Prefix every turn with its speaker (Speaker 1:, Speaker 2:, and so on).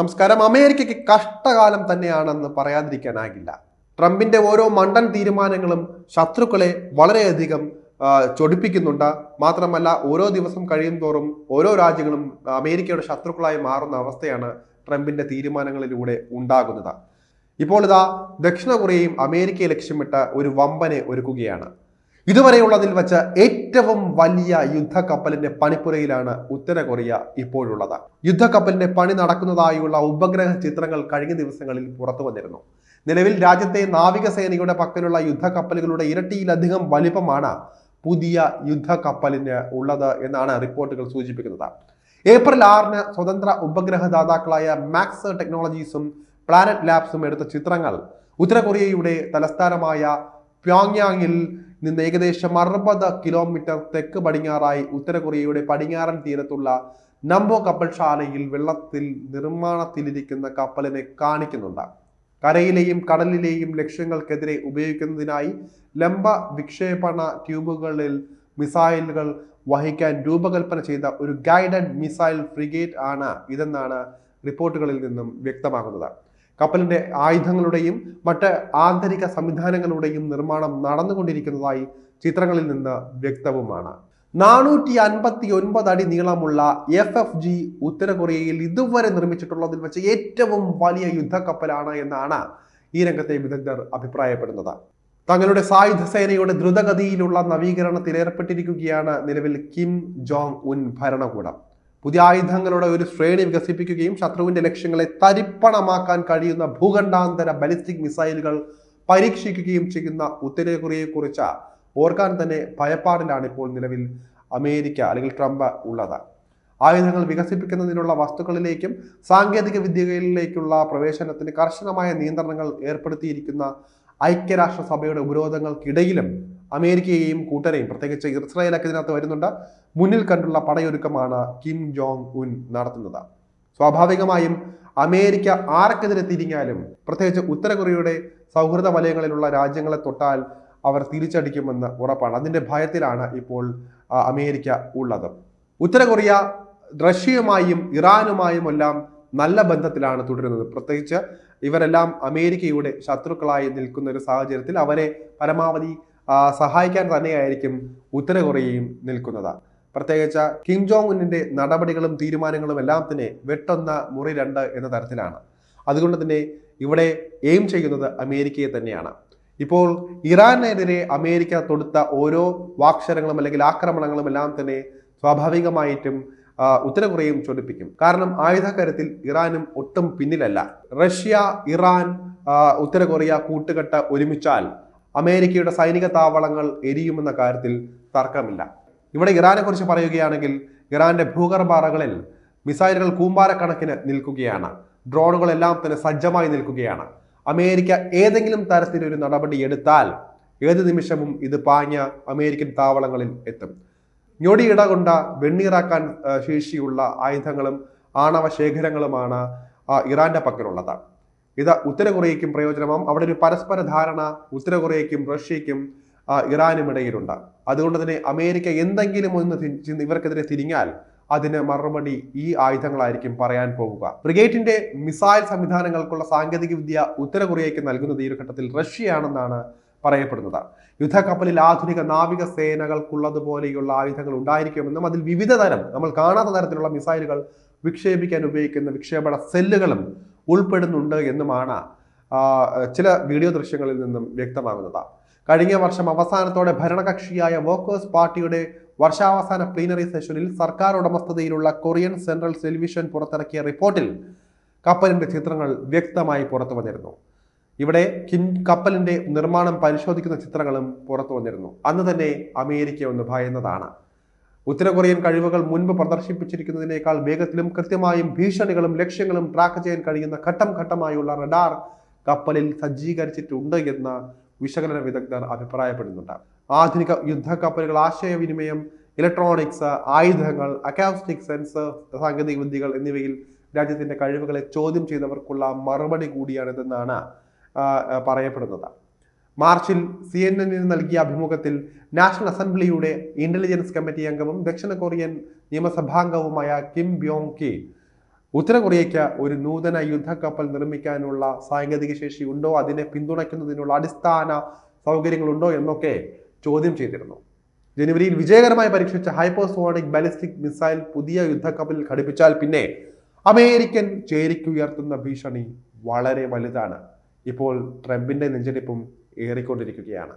Speaker 1: നമസ്കാരം. അമേരിക്കയ്ക്ക് കഷ്ടകാലം തന്നെയാണെന്ന് പറയാതിരിക്കാനാകില്ല. ട്രംപിന്റെ ഓരോ മണ്ടൻ തീരുമാനങ്ങളും ശത്രുക്കളെ വളരെയധികം ചൊടിപ്പിക്കുന്നുണ്ട്. മാത്രമല്ല ഓരോ ദിവസം കഴിയും തോറും ഓരോ രാജ്യങ്ങളും അമേരിക്കയുടെ ശത്രുക്കളായി മാറുന്ന അവസ്ഥയാണ് ട്രംപിന്റെ തീരുമാനങ്ങളിലൂടെ ഉണ്ടാകുന്നത്. ഇപ്പോൾ ഇതാ ദക്ഷിണ കൊറിയയും അമേരിക്കയെ ലക്ഷ്യമിട്ട് ഒരു വമ്പനെ ഒരുക്കുകയാണ്. ഇതുവരെയുള്ളതിൽ വെച്ച് ഏറ്റവും വലിയ യുദ്ധക്കപ്പലിന്റെ പണിപ്പുരയിലാണ് ഉത്തര കൊറിയ ഇപ്പോഴുള്ളത്. യുദ്ധക്കപ്പലിന്റെ പണി നടക്കുന്നതായുള്ള ഉപഗ്രഹ ചിത്രങ്ങൾ കഴിഞ്ഞ ദിവസങ്ങളിൽ പുറത്തു വന്നിരുന്നു. നിലവിൽ രാജ്യത്തെ നാവികസേനയുടെ പക്കലുള്ള യുദ്ധക്കപ്പലുകളുടെ ഇരട്ടിയിലധികം വലിപ്പമാണ് പുതിയ യുദ്ധക്കപ്പലിന് ഉള്ളത് എന്നാണ് റിപ്പോർട്ടുകൾ സൂചിപ്പിക്കുന്നത്. ഏപ്രിൽ ആറിന് സ്വതന്ത്ര ഉപഗ്രഹ ദാതാക്കളായ മാക്സ് ടെക്നോളജീസും പ്ലാനറ്റ് ലാബ്സും എടുത്ത ചിത്രങ്ങൾ ഉത്തര കൊറിയയുടെ തലസ്ഥാനമായ പ്യോങ്യാങ്ങിൽ നിന്ന് ഏകദേശം അറുപത് കിലോമീറ്റർ തെക്ക് പടിഞ്ഞാറായി ഉത്തര കൊറിയയുടെ പടിഞ്ഞാറൻ തീരത്തുള്ള നംബോ കപ്പൽശാലയിൽ വെള്ളത്തിൽ നിർമ്മാണത്തിലിരിക്കുന്ന കപ്പലിനെ കാണിക്കുന്നുണ്ട്. കരയിലെയും കടലിലെയും ലക്ഷ്യങ്ങൾക്കെതിരെ ഉപയോഗിക്കുന്നതിനായി ലംബ വിക്ഷേപണ ട്യൂബുകളിൽ മിസൈലുകൾ വഹിക്കാൻ രൂപകൽപ്പന ചെയ്ത ഒരു ഗൈഡഡ് മിസൈൽ ഫ്രിഗേറ്റ് ആണ് ഇതെന്നാണ് റിപ്പോർട്ടുകളിൽ നിന്നും വ്യക്തമാകുന്നത്. കപ്പലിന്റെ ആയുധങ്ങളുടെയും മറ്റ് ആന്തരിക സംവിധാനങ്ങളുടെയും നിർമ്മാണം നടന്നുകൊണ്ടിരിക്കുന്നതായി ചിത്രങ്ങളിൽ നിന്ന് വ്യക്തവുമാണ്. നാനൂറ്റി അൻപത്തി ഒൻപത് അടി നീളമുള്ള എഫ് എഫ് ജി ഉത്തര കൊറിയയിൽ ഇതുവരെ നിർമ്മിച്ചിട്ടുള്ളതിൽ വെച്ച് ഏറ്റവും വലിയ യുദ്ധക്കപ്പലാണ് എന്നാണ് ഈ രംഗത്തെ വിദഗ്ധർ അഭിപ്രായപ്പെടുന്നത്. തങ്ങളുടെ സായുധ സേനയുടെ ദ്രുതഗതിയിലുള്ള നവീകരണത്തിൽ ഏർപ്പെട്ടിരിക്കുകയാണ് നിലവിൽ കിം ജോങ് ഉൻ ഭരണകൂടം. പുതിയ ആയുധങ്ങളുടെ ഒരു ശ്രേണി വികസിപ്പിക്കുകയും ശത്രുവിന്റെ ലക്ഷ്യങ്ങളെ തരിപ്പണമാക്കാൻ കഴിയുന്ന ഭൂഖണ്ഡാന്തര ബലിസ്റ്റിക് മിസൈലുകൾ പരീക്ഷിക്കുകയും ചെയ്യുന്ന ഉത്തരകൊറിയയെ കൊറിയയെക്കുറിച്ച് ഓർക്കാൻ തന്നെ ഭയപ്പാടിലാണ് ഇപ്പോൾ നിലവിൽ അമേരിക്ക അല്ലെങ്കിൽ ട്രംപ് ഉള്ളത്. ആയുധങ്ങൾ വികസിപ്പിക്കുന്നതിനുള്ള വസ്തുക്കളിലേക്കും സാങ്കേതിക വിദ്യകളിലേക്കുള്ള പ്രവേശനത്തിന് കർശനമായ നിയന്ത്രണങ്ങൾ ഏർപ്പെടുത്തിയിരിക്കുന്ന ഐക്യരാഷ്ട്രസഭയുടെ ഉപരോധങ്ങൾക്കിടയിലും അമേരിക്കയെയും കൂട്ടരെയും പ്രത്യേകിച്ച് ഇസ്രായേലൊക്കെ ഇതിനകത്ത് വരുന്നുണ്ട്. മുന്നിൽ കണ്ടുള്ള പടയൊരുക്കമാണ് കിം ജോങ് ഉൻ നടത്തുന്നത്. സ്വാഭാവികമായും അമേരിക്ക ആർക്കെതിരെ തിരിഞ്ഞാലും പ്രത്യേകിച്ച് ഉത്തര കൊറിയയുടെ സൗഹൃദ വലയങ്ങളിലുള്ള രാജ്യങ്ങളെ തൊട്ടാൽ അവർ തിരിച്ചടിക്കുമെന്ന് ഉറപ്പാണ്. അതിന്റെ ഭയത്തിലാണ് ഇപ്പോൾ അമേരിക്ക ഉള്ളത്. ഉത്തര കൊറിയ റഷ്യയുമായും ഇറാനുമായും എല്ലാം നല്ല ബന്ധത്തിലാണ് തുടരുന്നത്. പ്രത്യേകിച്ച് ഇവരെല്ലാം അമേരിക്കയുടെ ശത്രുക്കളായി നിൽക്കുന്ന ഒരു സാഹചര്യത്തിൽ അവരെ പരമാവധി സഹായിക്കാൻ തന്നെയായിരിക്കും ഉത്തര കൊറിയയും നിൽക്കുന്നത്. പ്രത്യേകിച്ച് കിം ജോങ് ഉന്നിന്റെ നടപടികളും തീരുമാനങ്ങളും എല്ലാം തന്നെ വെട്ടൊന്ന മുറി രണ്ട് എന്ന തരത്തിലാണ്. അതുകൊണ്ട് തന്നെ ഇവിടെ എയിം ചെയ്യുന്നത് അമേരിക്കയെ തന്നെയാണ്. ഇപ്പോൾ ഇറാനെതിരെ അമേരിക്ക തൊടുത്ത ഓരോ വാക്ഷരങ്ങളും അല്ലെങ്കിൽ ആക്രമണങ്ങളും എല്ലാം തന്നെ സ്വാഭാവികമായിട്ടും ഉത്തര കൊറിയയും ചൊടിപ്പിക്കും. കാരണം ആയുധക്കരത്തിൽ ഇറാനും ഒട്ടും പിന്നിലല്ല. റഷ്യ ഇറാൻ ഉത്തര കൊറിയ കൂട്ടുകെട്ട് ഒരുമിച്ചാൽ അമേരിക്കയുടെ സൈനിക താവളങ്ങൾ എരിയുമെന്ന കാര്യത്തിൽ തർക്കമില്ല. ഇവിടെ ഇറാനെ കുറിച്ച് പറയുകയാണെങ്കിൽ ഇറാന്റെ ഭൂഗർഭാറകളിൽ മിസൈലുകൾ കൂമ്പാരക്കണക്കിന് നിൽക്കുകയാണ്. ഡ്രോണുകളെല്ലാം തന്നെ സജ്ജമായി നിൽക്കുകയാണ്. അമേരിക്ക ഏതെങ്കിലും തരത്തിലൊരു നടപടി എടുത്താൽ ഏത് നിമിഷവും ഇത് പാഞ്ഞ അമേരിക്കൻ താവളങ്ങളിൽ എത്തും. ഞൊടിയിട കൊണ്ട വെണ്ണീറാക്കാൻ ശേഷിയുള്ള ആയുധങ്ങളും ആണവ ശേഖരങ്ങളുമാണ് ഇറാന്റെ പക്കലുള്ളത്. ഇത് ഉത്തര കൊറിയയ്ക്കും പ്രയോജനമാവും. അവിടെ ഒരു പരസ്പര ധാരണ ഉത്തര കൊറിയയ്ക്കും റഷ്യയ്ക്കും ഇറാനും ഇടയിലുണ്ട്. അതുകൊണ്ട് തന്നെ അമേരിക്ക എന്തെങ്കിലും ഒന്ന് ഇവർക്കെതിരെ തിരിഞ്ഞാൽ അതിന് മറുപടി ഈ ആയുധങ്ങളായിരിക്കും പറയാൻ പോവുക ബ്രിഗേറ്റിന്റെ മിസൈൽ സംവിധാനങ്ങൾക്കുള്ള സാങ്കേതിക വിദ്യ ഉത്തര കൊറിയയ്ക്ക് നൽകുന്നത് ഈ ഒരു ഘട്ടത്തിൽ റഷ്യയാണെന്നാണ് പറയപ്പെടുന്നത്. യുദ്ധക്കപ്പലിൽ ആധുനിക നാവിക സേനകൾക്കുള്ളതുപോലെയുള്ള ആയുധങ്ങൾ ഉണ്ടായിരിക്കുമെന്നും അതിൽ വിവിധ തരം നമ്മൾ കാണാത്ത തരത്തിലുള്ള മിസൈലുകൾ വിക്ഷേപിക്കാൻ ഉപയോഗിക്കുന്ന വിക്ഷേപണ സെല്ലുകളും ഉൾപ്പെടുന്നുണ്ട് എന്നുമാണ് ചില വീഡിയോ ദൃശ്യങ്ങളിൽ നിന്നും വ്യക്തമാകുന്നത് കഴിഞ്ഞ വർഷം അവസാനത്തോടെ ഭരണകക്ഷിയായ വർക്കേഴ്സ് പാർട്ടിയുടെ വർഷാവസാന പ്ലീനറി സെഷനിൽ സർക്കാർ ഉടമസ്ഥതയിലുള്ള കൊറിയൻ സെൻട്രൽ ടെലിവിഷൻ പുറത്തിറക്കിയ റിപ്പോർട്ടിൽ കപ്പലിന്റെ ചിത്രങ്ങൾ വ്യക്തമായി പുറത്തു വന്നിരുന്നു. ഇവിടെ കിൻ കപ്പലിന്റെ നിർമ്മാണം പരിശോധിക്കുന്ന ചിത്രങ്ങളും പുറത്തു വന്നിരുന്നു. അന്ന് തന്നെ അമേരിക്ക ഒന്ന് ഭയന്നതാണ്. ഉത്തര കൊറിയൻ കഴിവുകൾ മുൻപ് പ്രദർശിപ്പിച്ചിരിക്കുന്നതിനേക്കാൾ വേഗത്തിലും കൃത്യമായും ഭീഷണികളും ലക്ഷ്യങ്ങളും ട്രാക്ക് ചെയ്യാൻ കഴിയുന്ന ഘട്ടം ഘട്ടമായുള്ള റഡാർ കപ്പലിൽ സജ്ജീകരിച്ചിട്ടുണ്ട് എന്ന വിശകലന വിദഗ്ധർ അഭിപ്രായപ്പെടുന്നുണ്ട്. ആധുനിക യുദ്ധ കപ്പലുകൾ ആശയവിനിമയം ഇലക്ട്രോണിക്സ് ആയുധങ്ങൾ അക്കാസ്റ്റിക് സെൻസർ സാങ്കേതിക വിദ്യകൾ എന്നിവയിൽ രാജ്യത്തിന്റെ കഴിവുകളെ ചോദ്യം ചെയ്തവർക്കുള്ള മറുപടി കൂടിയാണിതെന്നാണ് പറയപ്പെടുന്നത്. മാർച്ചിൽ സി എൻ എന്നിന് നൽകിയ അഭിമുഖത്തിൽ നാഷണൽ അസംബ്ലിയുടെ ഇന്റലിജൻസ് കമ്മിറ്റി അംഗവും ദക്ഷിണ കൊറിയൻ നിയമസഭാംഗവുമായ കിം ബ്യോങ് കി ഉത്തര കൊറിയയ്ക്ക് ഒരു നൂതന യുദ്ധക്കപ്പൽ നിർമ്മിക്കാനുള്ള സാങ്കേതിക ശേഷി ഉണ്ടോ? അതിനെ പിന്തുണയ്ക്കുന്നതിനുള്ള അടിസ്ഥാന സൗകര്യങ്ങളുണ്ടോ എന്നൊക്കെ ചോദ്യം ചെയ്തിരുന്നു. ജനുവരിയിൽ വിജയകരമായി പരീക്ഷിച്ച ഹൈപ്പോസോണിക് ബാലിസ്റ്റിക് മിസൈൽ പുതിയ യുദ്ധക്കപ്പലിൽ ഘടിപ്പിച്ചാൽ പിന്നെ അമേരിക്കൻ ചേരിക്കുയർത്തുന്ന ഭീഷണി വളരെ വലുതാണ്. ഇപ്പോൾ ട്രംപിന്റെ നെഞ്ചടിപ്പും ഏറിക്കൊണ്ടിരിക്കുകയാണ്.